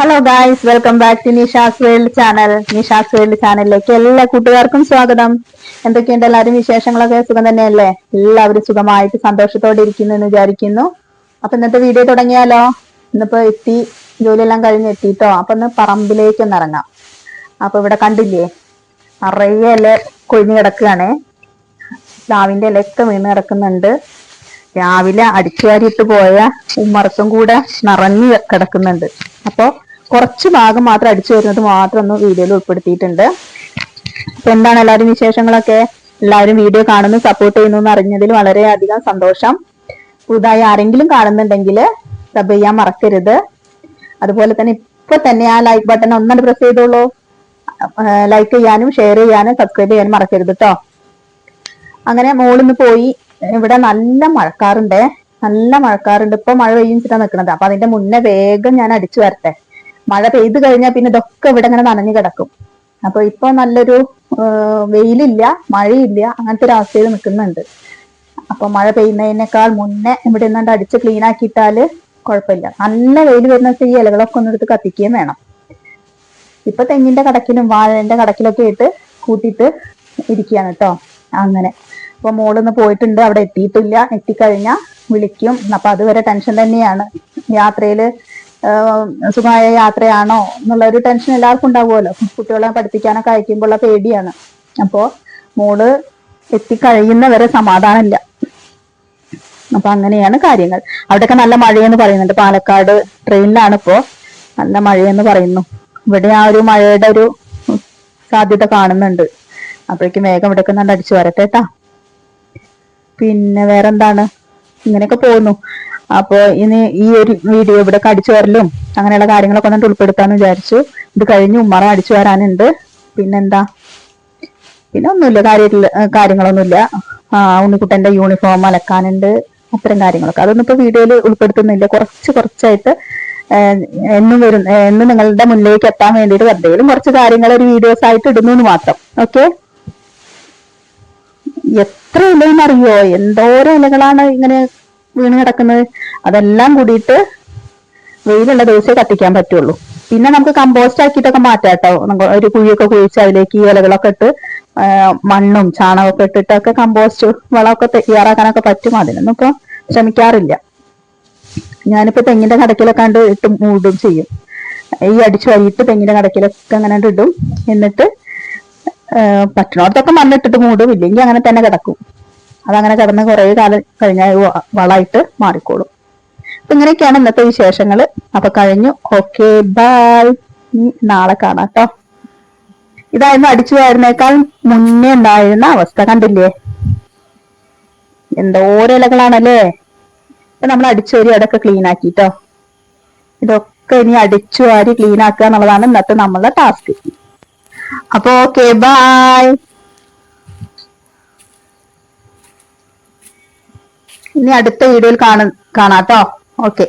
Hello guys welcome back to Nisha's world channel Nisha's world ചാനലിലേക്ക് എല്ലാ കൂട്ടുകാർക്കും സ്വാഗതം. എന്തൊക്കെയുണ്ട് എല്ലാവരും വിശേഷങ്ങളൊക്കെ? സുഖം തന്നെയല്ലേ? എല്ലാവരും സുഖമായിട്ട് സന്തോഷത്തോടെ ഇരിക്കുന്നു എന്ന് വിചാരിക്കുന്നു. അപ്പൊ ഇന്നത്തെ വീഡിയോ തുടങ്ങിയാലോ? ഇന്നിപ്പോ എത്തി. ജോലിയെല്ലാം കഴിഞ്ഞ് എത്തിയിട്ടോ അപ്പൊ ഇന്ന് പറമ്പിലേക്ക് ഒന്ന് ഇറങ്ങാം. അപ്പൊ ഇവിടെ കണ്ടില്ലേ? നിറയെ ഇല കൊഴിഞ്ഞു രാവിന്റെ പ്ലാവിന്റെ ഇലയൊക്കെ വീണ് കിടക്കുന്നുണ്ട്. രാവിലെ അടിച്ചുവാരിയിട്ട് പോയ ഉമ്മറത്തും കൂടെ നിറഞ്ഞു കിടക്കുന്നുണ്ട്. അപ്പോ കുറച്ച് ഭാഗം മാത്രം അടിച്ചു വരുന്നത് മാത്രം ഒന്ന് വീഡിയോയിൽ ഉൾപ്പെടുത്തിയിട്ടുണ്ട്. അപ്പൊ എന്താണ് എല്ലാവരും വിശേഷങ്ങളൊക്കെ? എല്ലാവരും വീഡിയോ കാണുന്നു സപ്പോർട്ട് ചെയ്യുന്നു എന്ന് അറിഞ്ഞതിൽ വളരെയധികം സന്തോഷം. പുതുതായി ആരെങ്കിലും കാണുന്നുണ്ടെങ്കിൽ സബ് ചെയ്യാൻ മറക്കരുത്. അതുപോലെ തന്നെ ഇപ്പൊ തന്നെ ആ ലൈക്ക് ബട്ടൺ ഒന്നാണ് പ്രസ് ചെയ്തോളൂ. ലൈക്ക് ചെയ്യാനും ഷെയർ ചെയ്യാനും സബ്സ്ക്രൈബ് ചെയ്യാനും മറക്കരുത് കേട്ടോ അങ്ങനെ മോളിന്ന് പോയി ഇവിടെ നല്ല മഴക്കാറുണ്ട്. നല്ല മഴക്കാറുണ്ട്. ഇപ്പൊ മഴ പെയ്യിച്ചിട്ടാ നിൽക്കുന്നത് അപ്പൊ അതിന്റെ മുന്നേ വേഗം ഞാൻ അടിച്ചു വരട്ടെ. മഴ പെയ്തു കഴിഞ്ഞാൽ പിന്നെ ഇതൊക്കെ ഇവിടെ ഇങ്ങനെ നനഞ്ഞു കിടക്കും. അപ്പൊ ഇപ്പൊ നല്ലൊരു വെയിലില്ല മഴയില്ല അങ്ങനത്തെ ഒരു അവസ്ഥയിൽ നിൽക്കുന്നുണ്ട്. അപ്പൊ മഴ പെയ്യുന്നതിനേക്കാൾ മുന്നേ ഇവിടെ നിന്നാണ്ട് അടിച്ച് ക്ലീൻ ആക്കിയിട്ടാൽ കുഴപ്പമില്ല. നല്ല വെയിൽ വരുന്ന ഈ ഇലകളൊക്കെ ഒന്നെടുത്ത് കത്തിക്കുകയും വേണം. ഇപ്പൊ തെങ്ങിന്റെ കടക്കിലും വാഴന്റെ കടക്കിലൊക്കെ ആയിട്ട് കൂട്ടിയിട്ട് ഇരിക്കുകയാണ് കേട്ടോ അങ്ങനെ. അപ്പൊ മോളൊന്ന് പോയിട്ടുണ്ട് അവിടെ എത്തിയിട്ടില്ല. എത്തിക്കഴിഞ്ഞാൽ വിളിക്കും. അപ്പൊ അതുവരെ ടെൻഷൻ തന്നെയാണ്. യാത്രയിൽ സുഖമായ യാത്രയാണോ എന്നുള്ള ഒരു ടെൻഷൻ എല്ലാവർക്കും ഉണ്ടാവുമല്ലോ. കുട്ടികളെ പഠിപ്പിക്കാനൊക്കെ അയക്കുമ്പോഴുള്ള പേടിയാണ്. അപ്പോ മോൾ എത്തിക്കഴിയുന്നവരെ സമാധാനമില്ല. അപ്പൊ അങ്ങനെയാണ് കാര്യങ്ങൾ. അവിടെയൊക്കെ നല്ല മഴയെന്ന് പറയുന്നുണ്ട്. പാലക്കാട് ട്രെയിനിലാണ് ഇപ്പോ നല്ല മഴയെന്ന് പറയുന്നു. ഇവിടെ ആ ഒരു മഴയുടെ ഒരു സാധ്യത കാണുന്നുണ്ട്. അപ്പോഴേക്കും വേഗം ഇവിടെ നല്ല അടിച്ചു വരട്ടെ കേട്ടാ പിന്നെ വേറെന്താണ്? ഇങ്ങനെയൊക്കെ പോകുന്നു. അപ്പോ ഇനി ഈ ഒരു വീഡിയോ ഇവിടെ അടിച്ചു വരലും അങ്ങനെയുള്ള കാര്യങ്ങളൊക്കെ ഒന്നിട്ട് ഉൾപ്പെടുത്താന്ന് വിചാരിച്ചു. ഇത് കഴിഞ്ഞ് ഉമ്മറ അടിച്ചു വരാനുണ്ട്. പിന്നെന്താ? പിന്നെ ഒന്നുമില്ല കാര്യമില്ല കാര്യങ്ങളൊന്നുമില്ല. ഉണ്ണിക്കുട്ടന്റെ യൂണിഫോം അലക്കാനുണ്ട് അത്തരം കാര്യങ്ങളൊക്കെ. അതൊന്നും ഇപ്പൊ വീഡിയോയിൽ ഉൾപ്പെടുത്തുന്നില്ല. കുറച്ച് കുറച്ചായിട്ട് എന്നും വരും എന്നും നിങ്ങളുടെ മുന്നിലേക്ക് എത്താൻ വേണ്ടിയിട്ട് എന്തെങ്കിലും കുറച്ച് കാര്യങ്ങൾ ഒരു വീഡിയോസ് ആയിട്ട് ഇടുന്നു എന്ന് മാത്രം. ഓക്കെ എത്ര ഇലയെന്നറിയോ? എന്തോരം ഇലകളാണ് ഇങ്ങനെ വീണ് കിടക്കുന്നത്. അതെല്ലാം കൂടിയിട്ട് വെയിലുള്ള ദിവസമേ കത്തിക്കാൻ പറ്റുള്ളൂ. പിന്നെ നമുക്ക് കമ്പോസ്റ്റ് ആക്കിയിട്ടൊക്കെ മാറ്റാം കേട്ടോ. ഒരു കുഴിയൊക്കെ കുഴിച്ച് അതിലേക്ക് ഈ ഇലകളൊക്കെ ഇട്ട് മണ്ണും ചാണകമൊക്കെ ഇട്ടിട്ടൊക്കെ കമ്പോസ്റ്റ് വളമൊക്കെ തയ്യാറാക്കാനൊക്കെ പറ്റും. അതിനൊന്നും ഇപ്പൊ ശ്രമിക്കാറില്ല. ഞാനിപ്പോ തെങ്ങിന്റെ കടക്കിലൊക്കെ കണ്ട് ഇട്ട് മൂടും ചെയ്യും. ഈ അടിച്ചു വരിയിട്ട് തെങ്ങിന്റെ കടക്കിലൊക്കെ അങ്ങനെ ഇടും. എന്നിട്ട് പറ്റണോടത്തൊക്കെ മണ്ണിട്ടിട്ട് മൂടും. ഇല്ലെങ്കിൽ അങ്ങനെ തന്നെ കിടക്കും. അതങ്ങനെ കിടന്ന് കുറെ കാലം കഴിഞ്ഞാൽ വളമായിട്ട് മാറിക്കോളും. അപ്പൊ ഇങ്ങനെയൊക്കെയാണ് ഇന്നത്തെ വിശേഷങ്ങൾ അപ്പൊ കഴിഞ്ഞു. Okay bye. നാളെ കാണാം കേട്ടോ. ഇതായിരുന്നു അടിച്ചു വരുന്നേക്കാൾ മുന്നേ ഉണ്ടായിരുന്ന അവസ്ഥ കണ്ടില്ലേ? എന്തോരം ഇലകളാണല്ലേ? ഇപ്പൊ നമ്മൾ അടിച്ചു വരി അതൊക്കെ ക്ലീൻ ആക്കിട്ടോ. ഇതൊക്കെ ഇനി അടിച്ചു വാരി ക്ലീൻ ആക്കുക എന്നുള്ളതാണ് ഇന്നത്തെ നമ്മളുടെ ടാസ്ക് അപ്പൊ ഓക്കെ ബായ് ഇനി അടുത്ത വീഡിയോയിൽ കാണാം കാണാട്ടോ ഓക്കെ